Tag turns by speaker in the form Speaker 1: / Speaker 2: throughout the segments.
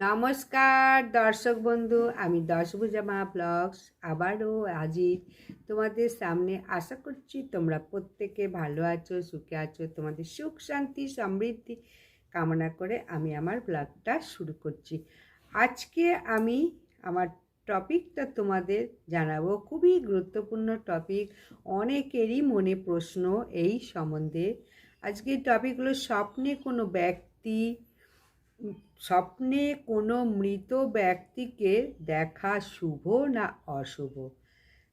Speaker 1: নমস্কার, দর্শক বন্ধু, আমি দশভুজা মা ব্লগস আবারও হাজির তোমাদের সামনে। আশা করছি তোমরা প্রত্যেকে ভালো আছো, সুখে আছো, তোমাদের সুখ, শান্তি, সমৃদ্ধি কামনা করে আমি আমার ব্লগটা শুরু করছি। আজকে আমি আমার টপিকটা তোমাদের জানাব। খুবই গুরুত্বপূর্ণ টপিক, অনেকেরই মনে প্রশ্ন এই সম্বন্ধে। আজকে টপিক হলো স্বপ্নে কোনো ব্যক্তি স্বপ্নে কোনো মৃত ব্যক্তিকে দেখা শুভ না অশুভ?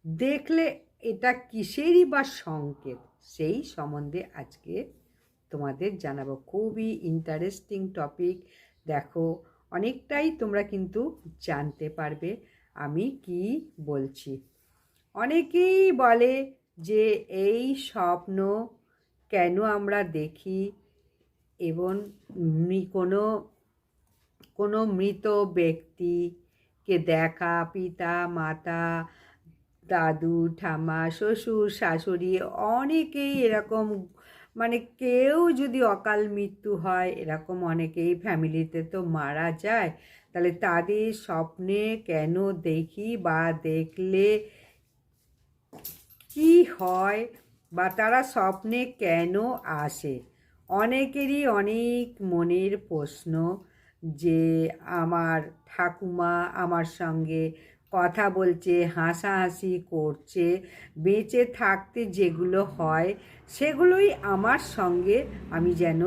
Speaker 1: দেখলে এটা কিসেরই বা সংকেত? সেই সম্বন্ধে আজকে তোমাদের জানাব। খুবই ইন্টারেস্টিং টপিক দেখো, অনেকটাই তোমরা কিন্তু জানতে পারবে আমি কি বলছি। অনেকেই বলে যে, এই স্বপ্ন কেন আমরা দেখি? এবং কোনো কোনো মৃত ব্যক্তিকে দেখা, পিতা, মাতা, দাদু, ঠাম্মা, শ্বশুর, শাশুড়ি অনেকেই এরকম মানে কেউ যদি অকাল মৃত্যু হয়, এরকম অনেকেই ফ্যামিলিতে তো মারা যায়, তাহলে তাদের স্বপ্নে কেন দেখি বা দেখলে কি হয় বা তারা স্বপ্নে কেন আসে? অনেকেরই অনেক মনের প্রশ্ন। যে আমার ঠাকুমা আমার সঙ্গে কথা বলছে, হাসাহাসি করছে, বেঁচে থাকতে যেগুলো হয় সেগুলোই আমার সঙ্গে, আমি যেন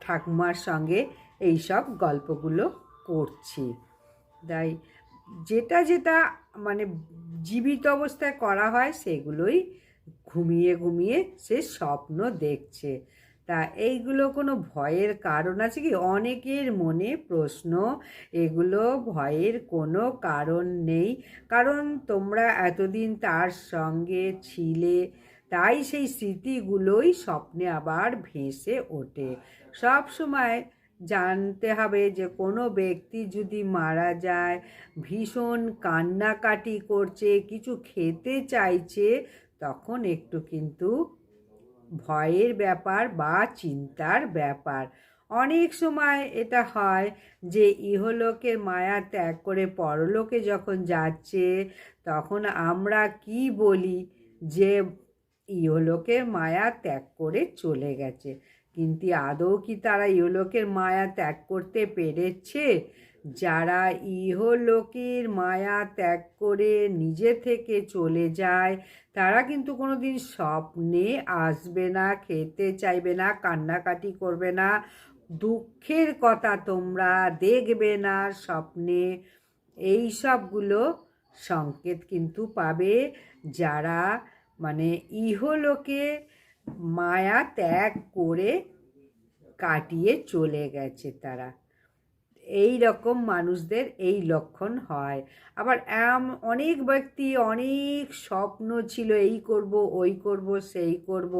Speaker 1: ঠাকুমার সঙ্গে এই সব গল্পগুলো করছি। তাই যেটা যেটা মানে জীবিত অবস্থায় করা হয় সেগুলোই ঘুমিয়ে ঘুমিয়ে সে স্বপ্ন দেখছে। তা এইগুলো কোনো ভয়ের কারণ আছে কি? অনেকের মনে প্রশ্ন, এগুলো ভয়ের কোনো কারণ নেই। কারণ তোমরা এতদিন তার সঙ্গে ছিলে, তাই সেই স্মৃতিগুলোই স্বপ্নে আবার ভেসে ওঠে। সব সময় জানতে হবে যে কোনো ব্যক্তি যদি মারা যায়, ভীষণ কান্নাকাটি করছে, কিছু খেতে চাইছে, তখন একটু কিন্তু ভয়ের ব্যাপার বা চিন্তার ব্যাপার। অনেক সময় এটা হয় যে ইহলোকের মায়া ত্যাগ করে পরলোকে যখন যাচ্ছে, তখন আমরা কি বলি যে ইহলোকের মায়া ত্যাগ করে চলে গেছে। কিন্তু আদৌ কি তারা ইহলোকের মায়া ত্যাগ করতে পেরেছে? যারা ইহলোকের মায়া ত্যাগ করে নিজে থেকে চলে যায়, তারা কিন্তু কোনো দিন স্বপ্নে আসবে না, খেতে চাইবে না, কান্নাকাটি করবে না। দুঃখের কথা তোমরা দেখবে না স্বপ্নে। এই সবগুলো সংকেত কিন্তু পাবে যারা মানে ইহলোকে মায়া ত্যাগ করে কাটিয়ে চলে গেছে তারা। এই রকম মানুষদের এই লক্ষণ হয়। আবার এম অনেক ব্যক্তি অনেক স্বপ্ন ছিল, এই করব, ওই করব, সেই করব,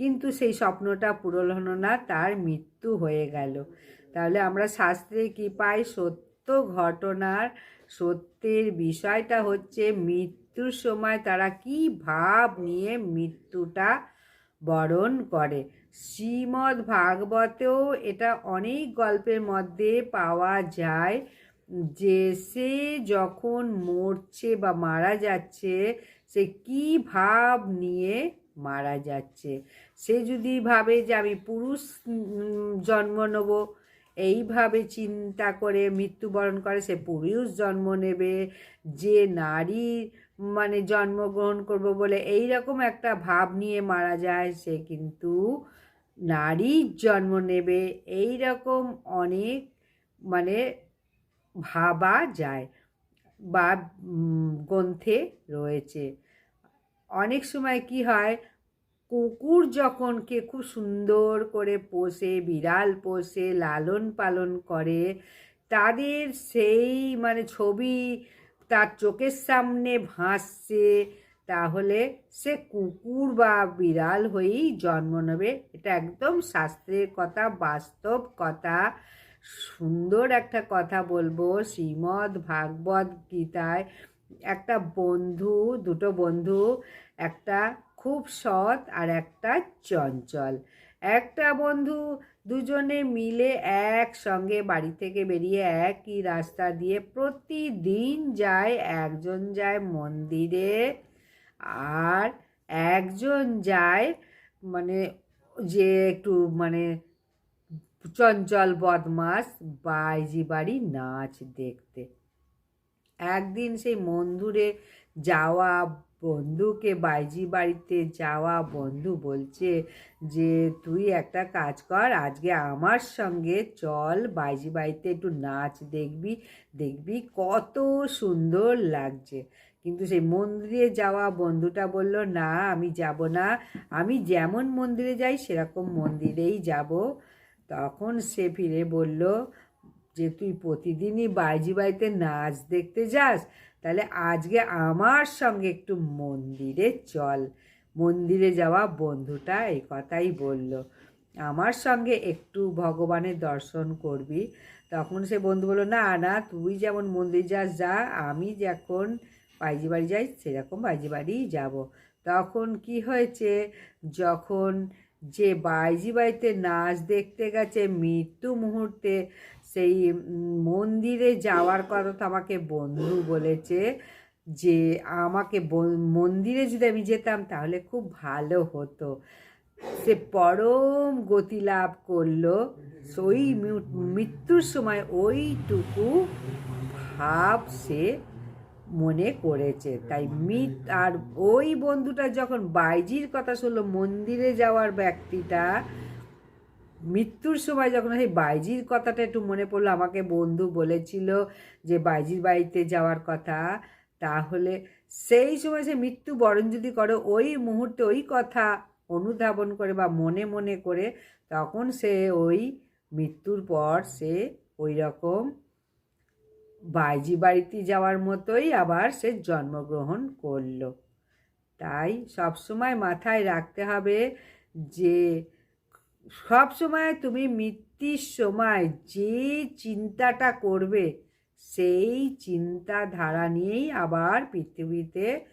Speaker 1: কিন্তু সেই স্বপ্নটা পূরণ হলো না, তার মৃত্যু হয়ে গেল। তাহলে আমরা শাস্ত্রে কি পাই? সত্য ঘটনার, সত্যের বিষয়টা হচ্ছে মৃত্যুর সময় তারা কি ভাব নিয়ে মৃত্যুটা বরণ করে। শ্রীমদ্ ভাগবতেও এটা অনেক গল্পের মধ্যে পাওয়া যায় যে সে যখন মরছে বা মারা যাচ্ছে, সে কি ভাব নিয়ে মারা যাচ্ছে? সে যদি ভাবে যে আমি পুরুষ জন্ম নেব, এইভাবে চিন্তা করে মৃত্যুবরণ করে, সে পুরুষ জন্ম নেবে, যে নারী মানে জন্মগ্রহণ করব বলে এই রকম একটা ভাব নিয়ে মারা যায়, সে কিন্তু নারীর জন্ম নেবে এই রকম অনেক মানে ভাবা যায় বা গ্রন্থে রয়েছে। অনেক সময় কি হয়, কুকুর যখন কে খুব সুন্দর করে পোষে, বিড়াল পোষে, লালন পালন করে, তাদের সেই মানে ছবি তার চোখের সামনে ভাসছে তাহলে সে কুকুর বা বিড়াল হয়েই জন্ম নেবে। এটা একদম শাস্ত্রের কথা, বাস্তব কথা। সুন্দর একটা কথা বলব, শ্রীমদ্ ভাগবত গীতায় একটা বন্ধু, দুটো বন্ধু, একটা খুব সৎ আর একটা চঞ্চল। একটা বন্ধু দুজনে মিলে একসঙ্গে বাড়ি থেকে বেরিয়ে একই রাস্তা দিয়ে প্রতিদিন যায়, একজন যায় মন্দিরে। আর একজন যায় মানে যে একটু মানে চঞ্চল বদমাস বাইজি বাড়ি নাচ দেখতে। একদিন সেই মন্দিরে যাওয়া বন্ধুকে বাইজি বাড়িতে যাওয়া বন্ধু বলছে যে, তুই একটা কাজ কর, আজকে আমার সঙ্গে চল বাইজি বাড়িতে একটু নাচ দেখবি দেখবি কত সুন্দর লাগছে। কিন্তু সেই মন্দিরে যাওয়া বন্ধুটা বলল, না, আমি যাব না। আমি যেমন মন্দিরে যাই, সেরকম মন্দিরেই যাব। তখন সে ফিরে বলল, যে তুই প্রতিদিনই বাইজি বাড়িতে নাচ দেখতে যাস, তাহলে আজকে আমার সঙ্গে একটু মন্দিরে চল। মন্দিরে যাওয়া বন্ধুটা এই কথাই বলল, আমার সঙ্গে একটু ভগবানের দর্শন করবি। তখন সে বন্ধু বলল, না না, তুই যেমন মন্দির যাস, যা, আমি যখন বাইজি বাড়ি যাই, সেরকম বাইজি বাড়িই যাব। তখন কি হয়েছে? যখন যে বাইজি বাড়িতে নাচ দেখতে গেছে মৃত্যু মুহূর্তে, সেই মন্দিরে যাওয়ার কথা তো আমাকে বন্ধু বলেছে যে, আমাকে মন্দিরে যদি আমি যেতাম তাহলে খুব ভালো হতো। সে পরম গতি লাভ করল। ওই মৃত্যুর সময় ওইটুকু ভাব সে মনে করেছে। তাই মিত আর ওই বন্ধুটা যখন বাইজির কথা শুনলো মন্দিরে যাওয়ার ব্যক্তিটা মৃত্যুর সময় যখন সেই বাইজির কথাটা একটু মনে পড়ল আমাকে বন্ধু বলেছিল যে বাইজির বাড়িতে যাওয়ার কথা। তাহলে সেই সময় সে মৃত্যু বরণ যদি করে ওই মুহূর্তে ওই কথা অনুধাবন করে বা মনে মনে করে তখন সে ওই মৃত্যুর পর সে ওই রকম বাইজি বাড়িতে যাওয়ার মতোই আবার সে জন্মগ্রহণ করল। তাই সবসময় মাথায় রাখতে হবে যে, সব সময় তুমি মৃত্যুর সময় যে চিন্তাটা করবে, সেই চিন্তাধারা নিয়েই আবার পৃথিবীতে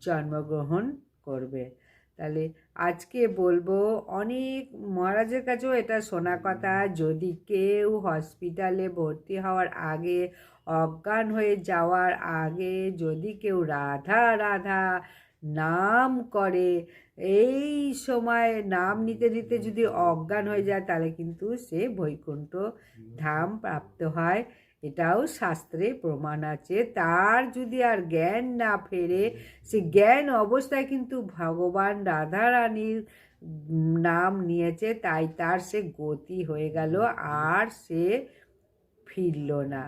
Speaker 1: জন্মগ্রহণ করবে। তাহলে আজকে বলব, অনেক মহারাজের কাছেও এটা শোনা কথা, যদি কেউ হসপিটালে ভর্তি হওয়ার আগে অজ্ঞান হয়ে যাওয়ার আগে যদি কেউ রাধা রাধা নাম করে, এই সময় নাম নিতে নিতে যদি অজ্ঞান হয়ে যায়, তাহলে কিন্তু সে বৈকুণ্ঠ ধাম প্রাপ্ত হয়। এটাও শাস্ত্রে প্রমাণ আছে। তার যদি আর জ্ঞান না ফেরে, সে জ্ঞান অবস্থায় কিন্তু ভগবান রাধারানীর নাম নিয়েছে, তাই তার সে গতি হয়ে গেল, আর সে ফিরল না।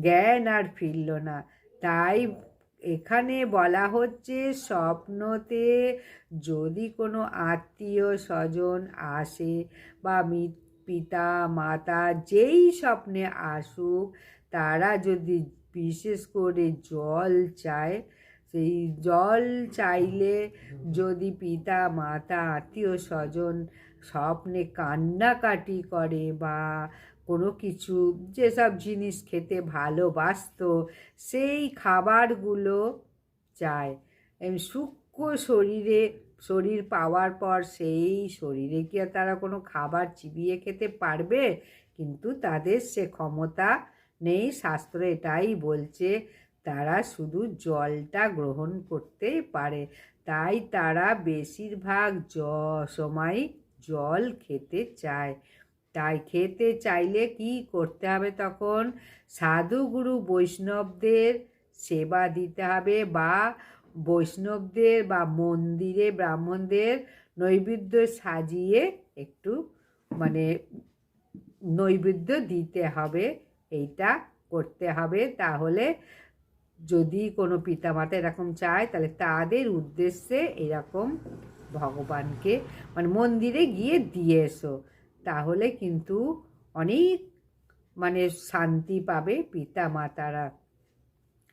Speaker 1: জ্ঞান আর ফিরল না। তাই এখানে বলা হচ্ছে, স্বপ্নতে যদি কোনো আত্মীয় স্বজন আসে বা পিতা, মাতা যেই স্বপ্নে আসুক, তারা যদি বিশেষ করে জল চায়, সেই জল চাইলে যদি পিতা, মাতা, আত্মীয় স্বজন স্বপ্নে কান্নাকাটি করে বা কোনো কিছু, যেসব জিনিস খেতে ভালোবাসতো, সেই খাবারগুলো চায়। সূক্ষ্ম শরীরে, শরীর পাওয়ার পর সেই শরীরে কি আর তারা কোনো খাবার চিবিয়ে খেতে পারবে? কিন্তু তাদের সে ক্ষমতা নেই শাস্ত্র এটাই বলছে, তারা শুধু জলটা গ্রহণ করতে পারে। তাই তারা বেশিরভাগ জ, সময় জল খেতে চায়। তাই খেতে চাইলে কি করতে হবে তখন? সাধুগুরু বৈষ্ণবদের সেবা দিতে হবে বা বৈষ্ণবদের বা মন্দিরে ব্রাহ্মণদের নৈবেদ্য সাজিয়ে একটু মানে নৈবেদ্য দিতে হবে। এইটা করতে হবে। তাহলে যদি কোনো পিতামাতা এরকম চায়, তাহলে তাদের উদ্দেশ্যে এরকম ভগবানকে মানে মন্দিরে গিয়ে দিয়ে এসো। তাহলে কিন্তু অনেক মানে শান্তি পাবে পিতা মাতারা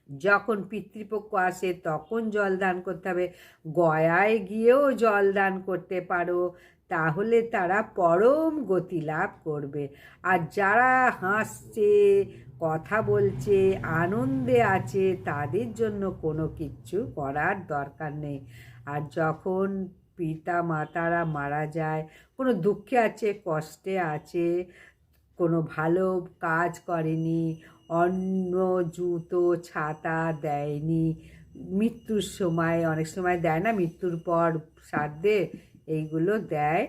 Speaker 1: যখন পিতৃপক্ষ আসে তখন জল দান করতে হবে। গয়ায় গিয়েও জল দান করতে পারো, তাহলে তারা পরম গতি লাভ করবে। আর যারা হাসছে, কথা বলছে, আনন্দে আছে, তাদের জন্য কোনো কিচ্ছু করার দরকার নেই। আর যখন পিতা মাতারা মারা যায়, কোনো দুঃখে আছে, কষ্টে আছে, কোনো ভালো কাজ করেনি অন্ন জুতো, ছাতা দেয়নি, মৃত্যুর সময়, অনেক সময় দেয় না, মৃত্যুর পর শ্রাদ্ধে এইগুলো দেয়।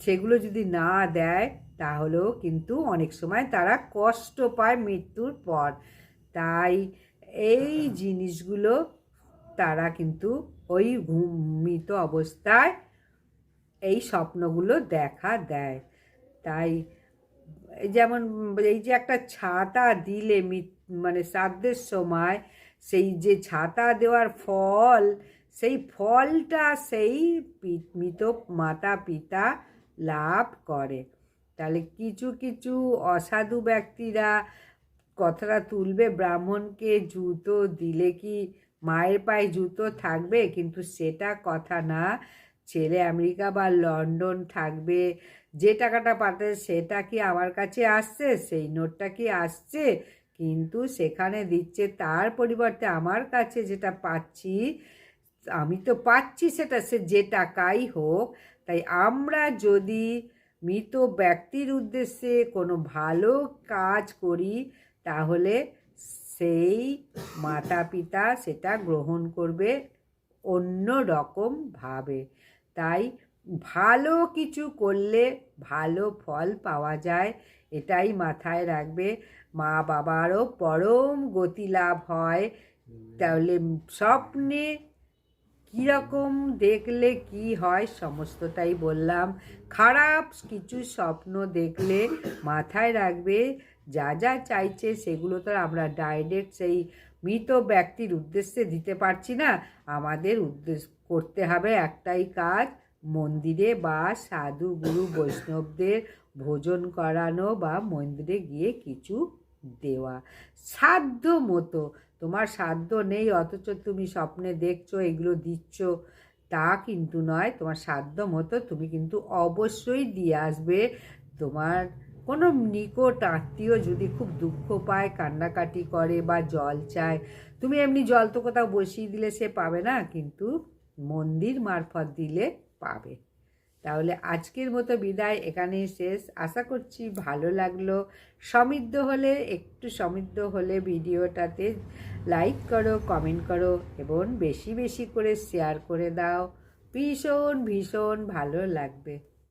Speaker 1: সেগুলো যদি না দেয়, তাহলেও কিন্তু অনেক সময় তারা কষ্ট পায় মৃত্যুর পর। তাই এই জিনিসগুলো তারা কিন্তু ওই ঘুমিত অবস্থায় এই স্বপ্নগুলো দেখা দেয়। তাই যেমন এই যে একটা ছাতা দিলে মানে শ্রাদ্ধের সময় সেই যে ছাতা দেওয়ার ফল, সেই ফলটা সেই মৃত মাতা পিতা লাভ করে। তাহলে কিছু কিছু অসাধু ব্যক্তিরা কথাটা তুলবে, ব্রাহ্মণকে জুতো দিলে কি মায়ের পায়ে জুতো থাকবে, কিন্তু সেটা কথা না। ছেলে আমেরিকা বা লন্ডন থাকবে, যে টাকাটা পাঠায় সেটা কি আমার কাছে আসছে? সেই নোটটা কি আসছে? কিন্তু সেখানে দিচ্ছে, তার পরিবর্তে আমার কাছে যেটা পাচ্ছি, আমি তো পাচ্ছি সেটা, সে যে টাকাই হোক। তাই আমরা যদি মৃত ব্যক্তির উদ্দেশ্যে কোনো ভালো কাজ করি, তাহলে সেই মাতা পিতা সেটা গ্রহণ করবে অন্য রকমভাবে তাই ভালো কিছু করলে ভালো ফল পাওয়া যায়, এটাই মাথায় রাখবে। মা বাবারও পরম গতি লাভ হয়। তাহলে স্বপ্নে কীরকম দেখলে কি হয় সমস্তটাই বললাম। খারাপ কিছু স্বপ্ন দেখলে মাথায় রাখবে যা যা চাইছে সেগুলো তো আমরা ডাইরেক্ট সেই মৃত ব্যক্তির উদ্দেশ্যে দিতে পারছি না। আমাদের উদ্দেশ্য করতে হবে একটাই কাজ, মন্দিরে বা সাধু গুরু বৈষ্ণবদের ভোজন করানো বা মন্দিরে গিয়ে কিছু দেওয়া। সাধ্য মতো। তোমার সাধ্য নেই, অথচ তুমি স্বপ্নে দেখছ, এগুলো দিচ্ছ। তা কিন্তু নয়, তোমার সাধ্য মতো তুমি কিন্তু অবশ্যই দিয়ে আসবে। তোমার কোনো নিকট আত্মীয় যদি খুব দুঃখ পায়, কান্নাকাটি করে বা জল চায়, তুমি এমনি জল তো কোথাও বসিয়ে দিলে সে পাবে না, কিন্তু মন্দির মারফত দিলে পাবে। তাহলে আজকের মতো বিদায় এখানেই শেষ। আশা করছি ভালো লাগল। সমৃদ্ধ হলে, একটু সমৃদ্ধ হলে ভিডিওটাতে লাইক করো, কমেন্ট করো এবং বেশি বেশি করে শেয়ার করে দাও। ভীষণ ভীষণ ভালো লাগবে।